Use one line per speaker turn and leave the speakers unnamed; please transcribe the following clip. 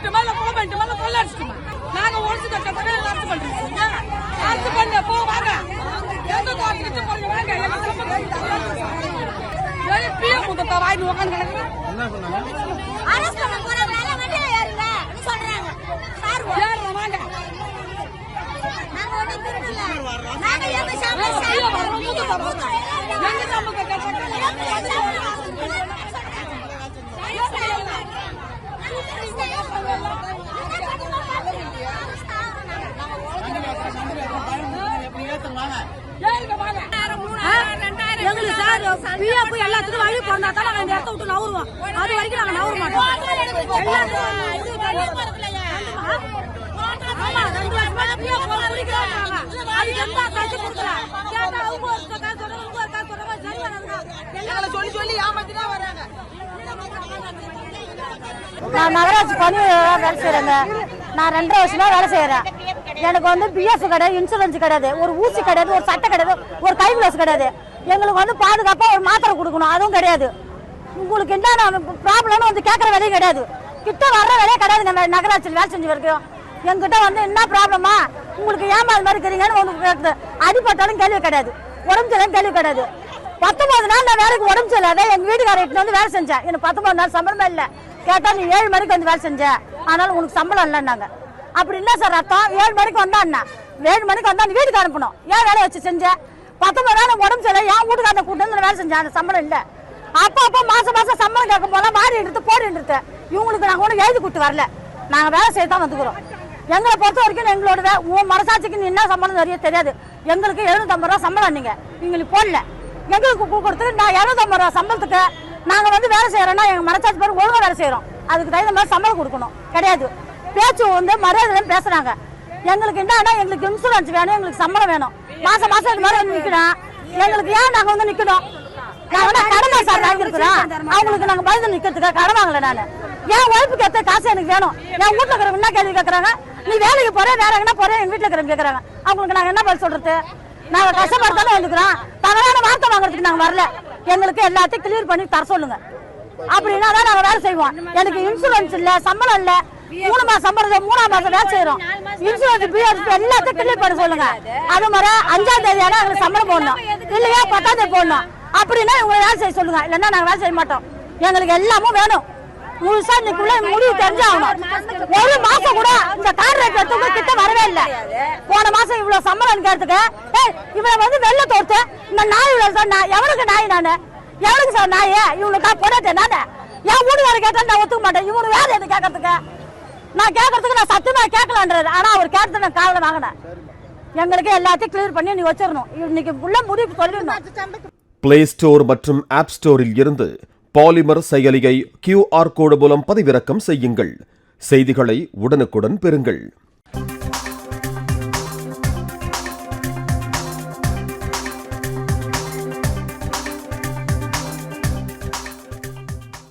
இல்ல போக வேண்டுமா இல்ல கொள்ள அடிச்சுட்டுமா நாங்க ஒழிச்சு தக்கத்தாக அரசு பண்றீங்க நீங்க அரசு பண்ண போ வாங்க. எந்த தோட்டத்துக்கு போங்க வாங்க எங்க சம்பந்தம் பிஎம் முத்தத்தை வாங்கி உட்காந்து கிடக்குறேன்
அரசு பண்ண போறாங்க வண்டியில ஏறுங்க சொல்றாங்க. சார்
ஏறுறோம் வாங்க.
நாங்க திருடல எங்க சாப்பிட
எங்க ஏறுங்க வாங்க
எங்களுக்கு சார் பிஎஃப் எல்லாத்துக்கும் வழி பிறந்தா தான் நாங்க இந்த இடத்த விட்டு நவருவோம் அது வரைக்கும் நாங்க நவர மாட்டோம் ஆமா, ரெண்டு வருஷமா அதுக்கு எந்த காசு கேட்டா அவங்க ஒரு காசு சொல்றாங்க, ஒரு காசு சொல்றாங்க. சரி வராதுங்க.
சொல்லி சொல்லி ஏமாத்தினா
நான் நகராட்சி பணி வேலை செய்யறேங்க நான் ரெண்டரை வருஷமா வேலை செய்யறேன் எனக்கு வந்து பிஎஃப் கிடையாது இன்சூரன்ஸ் கிடையாது ஒரு ஊசி கிடையாது ஒரு சட்டை கிடையாது ஒரு கை கிளாஸ் கிடையாது. எங்களுக்கு வந்து பாதுகாப்பா ஒரு மாத்திரை கொடுக்கணும் அதுவும் கிடையாது. உங்களுக்கு என்ன ப்ராப்ளம்னு வந்து கேட்கற வேலையும் கிடையாது. கிட்ட வர்ற வேலையே கிடையாதுங்க ந- நகராட்சியில் வேலை செஞ்சு வரைக்கும். எங்கிட்ட வந்து என்ன ப்ராப்ளமா உங்களுக்கு ஏமா அது மாதிரி இருக்கிறீங்கன்னு உங்களுக்கு கேட்குது அடிபட்டாலும் கேள்வி கிடையாது. உடம்பு சரியில்லைன்னு கேள்வி கிடையாது. பத்தொன்பது நாள் நான் வேலைக்கு உடம்பு சரியில்லாத எங்க வீட்டுக்காரர் இட்டு வந்து வேலை செஞ்சேன். எனக்கு பத்தொன்பது நாள் சம்பளமே இல்லை. கேட்டா நீ ஏழு மணிக்கு வந்து வேலை செஞ்ச. அதனால உனக்கு சம்பளம் இல்லைன்னாங்க. அப்படி இல்லை சார் அர்த்தம். ஏழு மணிக்கு வந்தா என்ன? ஏழு மணிக்கு வந்தா நீ வீட்டுக்கு அனுப்பணும். ஏன் வேலையை வச்சு செஞ்ச? பத்தொன்பது நாள் உடம்பு சரியில்லை. என் வீட்டுக்காரனை கூட்டு வந்து வேலை செஞ்சேன் அந்த சம்பளம் இல்லை. அப்போ அப்போ மாசம் மாசம் சம்பளம் கேட்கும் போல மாறி எடுத்து போடி எடுத்து இவங்களுக்கு நாங்கள் ஒன்றும் எழுதி கூட்டு வரல. நாங்கள் வேலை செய்ய தான் வந்துக்கிறோம். எங்களை பொறுத்த வரைக்கும் எங்களோட உன் மனசாட்சிக்கு என்ன சம்பளம் நிறைய தெரியாது. எங்களுக்கு எழுநூத்தம்பது ரூபா சம்பளம் நீங்க. எங்களுக்கு போடல. எங்களுக்கு கொடுத்துட்டு நான் எழுநூத்தம்பது ரூபா சம்பளத்துக்கு நாங்கள் வந்து வேலை செய்கிறோன்னா எங்கள் மனசாட்சி பேர் ஒழுங்காக வேலை செய்கிறோம் அதுக்கு தகுந்த மாதிரி சம்பளம் கொடுக்கணும். கிடையாது. பேச்சு வந்து மரியாதை பேசுகிறாங்க எங்களுக்கு என்னன்னா எங்களுக்கு இன்சூரன்ஸ் வேணும் எங்களுக்கு சம்பளம் வேணும். மாசம் மாசம் இது மாதிரி வந்து நிக்கணும் எங்களுக்கு ஏன் நாங்கள் வந்து நிற்கணும் நான் கடன் கடமை சார் வாங்கியிருக்கிறோம் அவங்களுக்கு நாங்கள் பயந்து நிற்கிறதுக்காக கடன் வாங்கல நான். என் ஒய்ஃபுக்கு ஏற்ற காசு எனக்கு வேணும். என் வீட்டில் இருக்கிறவங்க என்ன கேள்வி கேட்குறாங்க நீ வேலைக்கு போற வேற எங்கன்னா போற எங்க வீட்டுல இருக்கிறவங்க கேக்குறாங்க. அவங்களுக்கு நாங்க என்ன பதில் சொல்றது? நாங்க கஷ்டப்பட்டாலும் வந்துக்கிறோம் தவறான வார்த்தை வாங்குறதுக்கு நாங்க வரல. எங்களுக்கு எல்லாத்தையும் கிளியர் பண்ணி தர சொல்லுங்க. அப்படின்னா தான் நாங்க வேலை செய்வோம். எனக்கு இன்சூரன்ஸ் இல்ல சம்பளம் இல்ல. மூணு மாசம் சம்பளம் மூணாம் மாசம் வேலை செய்யறோம் இன்சூரன்ஸ் பிஎஃப் எல்லாத்தையும் கிளியர் பண்ண சொல்லுங்க. அது மாதிரி அஞ்சாம் தேதி ஆனா எங்களுக்கு சம்பளம் போடணும். இல்லையா பத்தாம் தேதி போடணும். அப்படின்னா இவங்களை வேலை செய்ய சொல்லுங்க. இல்லைன்னா நாங்க வேலை செய்ய மாட்டோம். எங்களுக்கு எல்லாமும் வேணும். முழுசா இன்னைக்குள்ள முடிவு தெரிஞ்சாகணும். ஒரு மாசம் கூட இந்த கார் ரேட் கிட்ட வரவே இல்லை. மாசம் இவ்வளவு சம்பளம் கேட்டதுக்கு ஏய் வந்து வெள்ள தோர்த்து இந்த நாய் இவ்வளவு சொன்னா எவனுக்கு நாய் நானு? எவனுக்கு சார் நாய்? இவனுக்கா போடாட்டேன் நானு? என் வீட்டுக்காரர் கேட்டா நான் ஒத்துக்க மாட்டேன். இவனு வேற எது கேட்கறதுக்கு? நான் கேட்கறதுக்கு நான் சத்தியமா கேட்கலான்றது ஆனா அவர் கேட்டது நான் காலைல வாங்கினேன். எங்களுக்கு எல்லாத்தையும் கிளியர் பண்ணி நீ வச்சிடணும் இன்னைக்கு உள்ள முடிவு சொல்லிடணும்.
பிளே ஸ்டோர் மற்றும் ஆப் ஸ்டோரில் இருந்து பாலிமர் செயலியை கியூஆர் கோடு மூலம் பதிவிறக்கம் செய்யுங்கள். செய்திகளை உடனுக்குடன் பெறுங்கள்.